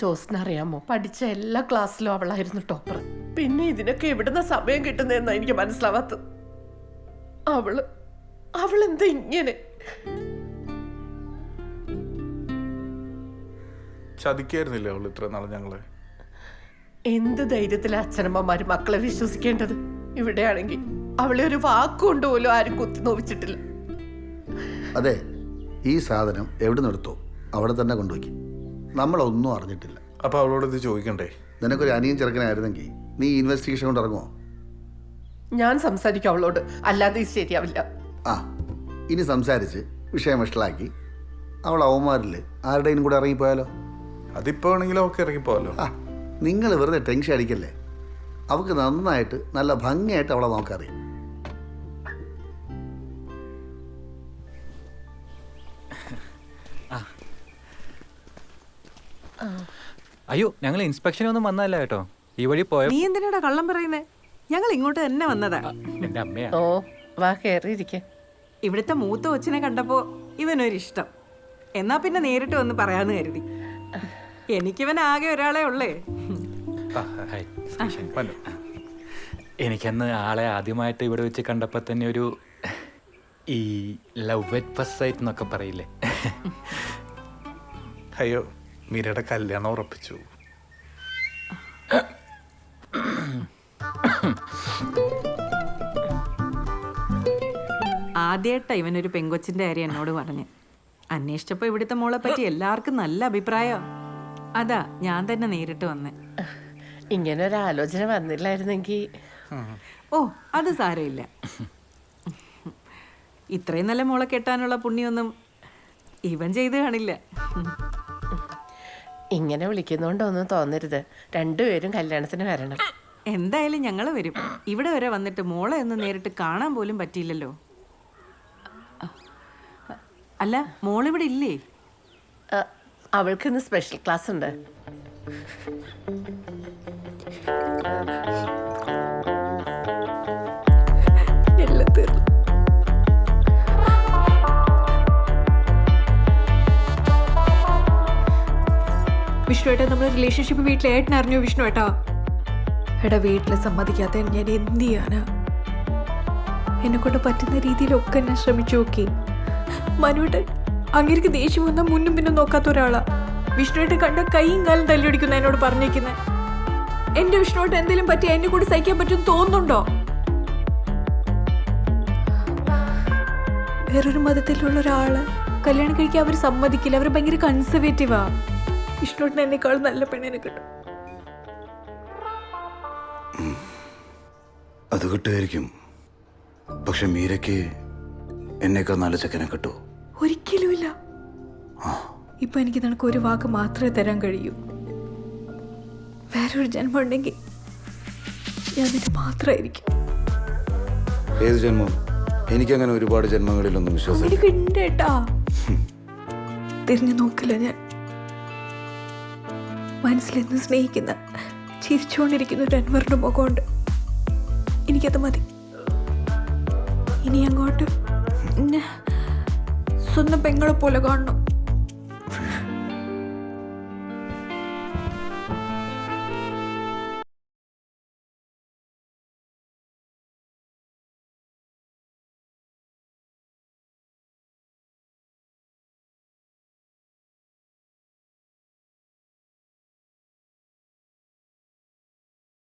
ജോസിനറിയാമോ പഠിച്ച എല്ലാ ക്ലാസ്സിലും അവളായിരുന്നു ടോപ്പർ. പിന്നെ ഇതിനൊക്കെ എവിടുന്ന സമയം കിട്ടുന്നതെന്നാ എനിക്ക് മനസ്സിലാവാത്തത് അവൾ അവളെന്താ ഇങ്ങനെ? ചതിക്കായിരുന്നില്ലേ അവൾ ഇത്ര നാളെ ഞങ്ങളെ? എന്ത് ധൈര്യത്തിലാ അച്ഛനമ്മമാര് മക്കളെ വിശ്വസിക്കേണ്ടത്? ഇവിടെയാണെങ്കിൽ അവളെ ഒരു വാക്കുകൊണ്ട് പോലും ആരും കുത്തി നോവിച്ചിട്ടില്ല. അതെ ഈ സാധനം എവിടെ നിന്നെടുത്തോ അവിടെ തന്നെ കൊണ്ടുപോയി. നമ്മളൊന്നും അറിഞ്ഞിട്ടില്ല. അപ്പോൾ അവളോട് ഇത് ചോദിക്കണ്ടേ? നിനക്കൊരു അനിയൻ ചെറുക്കനായിരുന്നെങ്കിൽ നീ ഇൻവെസ്റ്റിഗേഷൻ കൊണ്ട് ഇറങ്ങുമോ ഞാൻ സംസാരിക്കും അവളോട്. അല്ലാതെ ഇത് ശരിയാവില്ല. ആ ഇനി സംസാരിച്ച് വിഷയം വഷളാക്കി അവൾ അവന്മാരിൽ ആരുടെയും കൂടെ ഇറങ്ങിപ്പോയാലോ? അതിപ്പോ ആണെങ്കിലും ഒക്കെ ഇറങ്ങിപ്പോയാലോ ആ നിങ്ങൾ വെറുതെ ടെൻഷൻ അടിക്കല്ലേ? അവൾക്ക് നന്നായിട്ട് നല്ല ഭംഗിയായിട്ട് അവളെ നോക്കറിയാം. അയ്യോ ഞങ്ങൾ ഇൻസ്പെക്ഷനൊന്നും വന്നതല്ല കേട്ടോ. ഈ വഴി പോയ നീ എന്തിനാടാ കള്ളം പറയുന്നേ? ഞങ്ങൾ ഇങ്ങോട്ട് തന്നെ വന്നതാ. എന്റെ അമ്മയാ. ഓ വാ കയറിയിരിക്കെ ഇവിടുത്തെ മൂത്ത കൊച്ചിനെ കണ്ടപ്പോ ഇവനൊരിഷ്ടം. എന്നാ പിന്നെ നേരിട്ട് വന്ന് പറയാന്ന് കരുതി. എനിക്കിവൻ ആകെ ഒരാളെ ഉള്ളേ. ആ, ഹായ്. എനിക്കന്ന് ആളെ ആദ്യമായിട്ട് ഇവിടെ വെച്ച് കണ്ടപ്പോൾ തന്നെ ഒരു ഈ ലവ് അറ്റ് ഫസ്റ്റ് സൈറ്റ് എന്നൊക്കെ പറയില്ലേ. അയ്യോ മീരയുടെ കല്യാണം ഉറപ്പിച്ചു. ആദ്യമായിട്ടാ ഇവനൊരു പെങ്കൊച്ചിന്റെ കാര്യം എന്നോട് പറഞ്ഞു. അന്വേഷിച്ചപ്പോ ഇവിടുത്തെ മോളെ പറ്റി എല്ലാവർക്കും നല്ല അഭിപ്രായം. അതാ ഞാൻ തന്നെ നേരിട്ട് വന്നേ. ഇങ്ങനെ ഒരു ആലോചന വന്നില്ലായിരുന്നെങ്കിൽ ഓ അത് സാരമില്ല. ഇത്രയും നല്ല മോളെ കെട്ടാനുള്ള പുണ്യൊന്നും ഇവൻ ചെയ്ത് കാണില്ല. ഇങ്ങനെ വിളിക്കുന്നോണ്ടൊന്നും തോന്നരുത്. രണ്ടുപേരും കല്യാണത്തിന് വരണം. എന്തായാലും ഞങ്ങൾ വരും. ഇവിടെ വരെ വന്നിട്ട് മോളെ ഒന്ന് നേരിട്ട് കാണാൻ പോലും പറ്റിയില്ലല്ലോ. അല്ല മോളിവിടെ ഇല്ലേ? അവൾക്ക് ഇന്ന് സ്പെഷ്യൽ ക്ലാസ് ഉണ്ട് വിഷ്ണു ഏട്ടാ നമ്മുടെ റിലേഷൻഷിപ്പ് വീട്ടിൽ ഏട്ടൻ അറിഞ്ഞു വിഷ്ണു ഏട്ടാ എടാ വീട്ടിൽ സമ്മതിക്കാത്ത ഞാൻ എന്ത് എന്നെ കൊണ്ട് പറ്റുന്ന രീതിയിലൊക്കെ ഞാൻ ശ്രമിച്ചു നോക്കി. മനുവേട്ടൻ അങ്ങേക്ക് ദേഷ്യം വന്നാൽ മുന്നും പിന്നും നോക്കാത്ത ഒരാളാ. വിഷ്ണുവേട്ടൻ കണ്ട കൈയും കാലും തല്ലിയൊടിക്കുന്ന എന്നോട് പറഞ്ഞേക്കുന്നത് എന്റെ വിഷ്ണുവേട്ടൻ എന്തെങ്കിലും പറ്റി എന്നെ കൂടി സഹിക്കാൻ പറ്റും തോന്നുന്നുണ്ടോ? വേറൊരു മതത്തിലുള്ള ഒരാൾ കല്യാണം കഴിക്കാൻ അവർ സമ്മതിക്കില്ല. അവർ ഭയങ്കര കൺസർവേറ്റീവാ വിഷ്ണുവേട്ടൻ എന്നെക്കാളും നല്ല പെണ്ണിനെ കിട്ടും. അത് കിട്ടുമായിരിക്കും. പക്ഷെ മീരയ്ക്ക് എന്നേക്കാൾ നല്ല ചെക്കനെ കിട്ടൂ. ഒരിക്കലുമില്ല. ഇപ്പൊ എനിക്ക് നിനക്ക് ഒരു വാക്ക് മാത്രമേ തരാൻ കഴിയൂ. വേറൊരു ജന്മം ഉണ്ടെങ്കിൽ ഞാൻ നിന്റെ മാത്രമായിരിക്കും. ഏത് ജന്മം? എനിക്കങ്ങനെ ഒരുപാട് ജന്മങ്ങളിലൊന്നും വിശ്വാസം തിരിഞ്ഞു നോക്കില്ല ഞാൻ. മനസ്സിലെന്ന് സ്നേഹിക്കുന്ന ചിരിച്ചുകൊണ്ടിരിക്കുന്ന ഒരു അൻവറിന്റെ മുഖമുണ്ട്. എനിക്കത് മതി. ഇനി അങ്ങോട്ട് സ്വന്തം പെങ്ങളെ പോലെ കാണണം.